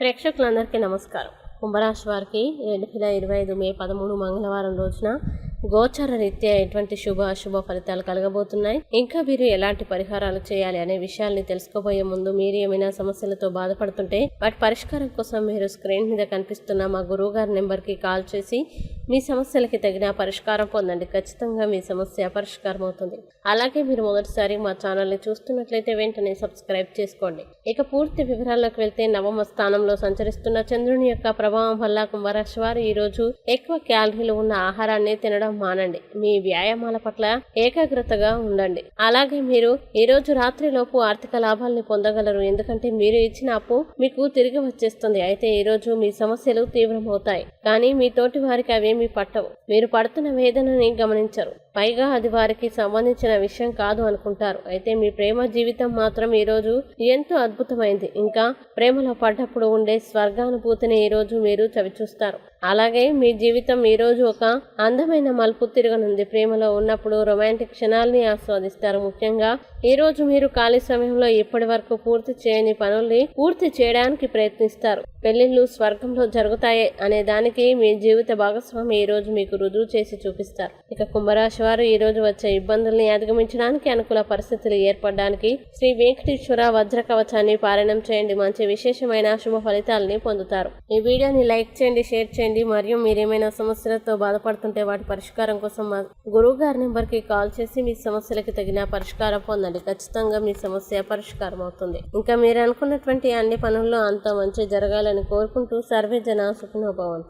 ప్రేక్షకులందరికీ నమస్కారం. కుంభరాశి వారికి రెండు వేల ఇరవై ఐదు మే పదమూడు మంగళవారం రోజున గోచర రీత్యా ఎటువంటి శుభ అశుభ ఫలితాలు కలగబోతున్నాయి? ఇంకా మీరు ఎలాంటి పరిహారాలు చేయాలి అనే విషయాల్ని తెలుసుకోబోయే ముందు మీరు ఏమైనా సమస్యలతో బాధపడుతుంటే వాటి పరిష్కారం కోసం మీరు స్క్రీన్ మీద కనిపిస్తున్న మా గురువు గారి నెంబర్కి కాల్ చేసి మీ సమస్యలకి తగిన పరిష్కారం పొందండి. ఖచ్చితంగా మీ సమస్య పరిష్కారం అవుతుంది అలాగే మీరు మొదటిసారి మా ఛానల్ని చూస్తున్నట్లయితే వెంటనే సబ్స్క్రైబ్ చేసుకోండి. ఇక పూర్తి వివరాల్లోకి వెళ్తే నవమ స్థానంలో సంచరిస్తున్న చంద్రుని యొక్క ప్రభావం వల్ల కుంభరాశి వారు ఈ రోజు ఎక్కువ క్యాలరీలు ఉన్న ఆహారాన్ని తినడం మానండి. మీ వ్యాయామాల పట్ల ఏకాగ్రతగా ఉండండి. అలాగే మీరు ఈ రోజు ఆర్థిక లాభాల్ని పొందగలరు. ఎందుకంటే మీరు ఇచ్చిన అప్పు మీకు తిరిగి వచ్చేస్తుంది. అయితే ఈ రోజు మీ సమస్యలు తీవ్రమవుతాయి. కానీ మీ తోటి వారికి అవేమి పట్టవు. మీరు పడుతున్న వేదనని గమనించరు. పైగా అది వారికి సంబంధించిన విషయం కాదు అనుకుంటారు. అయితే మీ ప్రేమ జీవితం మాత్రం ఈరోజు ఎంతో అద్భుతమైంది. ఇంకా ప్రేమలో పడ్డప్పుడు ఉండే స్వర్గానుభూతిని ఈ రోజు మీరు చవిచూస్తారు. అలాగే మీ జీవితం ఈ రోజు ఒక అందమైన మలుపు తిరగనుంది. ప్రేమలో ఉన్నప్పుడు రొమాంటిక్ క్షణాల్ని ఆస్వాదిస్తారు. ముఖ్యంగా ఈ రోజు మీరు ఖాళీ సమయంలో ఇప్పటి వరకు పూర్తి చేయని పనుల్ని పూర్తి చేయడానికి ప్రయత్నిస్తారు. పెళ్ళిళ్ళు స్వర్గంలో జరుగుతాయి అనే దానికి మీ జీవిత భాగస్వామి ఈ రోజు మీకు రుజువు చేసి చూపిస్తారు. ఇక కుంభరాశి వారు ఈ రోజు వచ్చే ఇబ్బందుల్ని అధిగమించడానికి అనుకూల పరిస్థితులు ఏర్పడడానికి శ్రీ వెంకటేశ్వర వజ్ర కవచాన్ని పారాయణం చేయండి. మంచి విశేషమైన శుభ ఫలితాలని పొందుతారు. ఈ వీడియోని లైక్ చేయండి షేర్ చేయండి. మరియు మీరేమైనా సమస్యలతో బాధపడుతుంటే వాటి పరిష్కారం కోసం మా గురువు గారి నెంబర్కి కాల్ చేసి మీ సమస్యలకు తగిన పరిష్కారం పొందండి. ఖచ్చితంగా మీ సమస్య పరిష్కారం అవుతుంది. ఇంకా మీరు అనుకున్నటువంటి అన్ని పనుల్లో అంత మంచి జరగాలని కోరుకుంటూ సర్వే జన సుఖనోభవంతు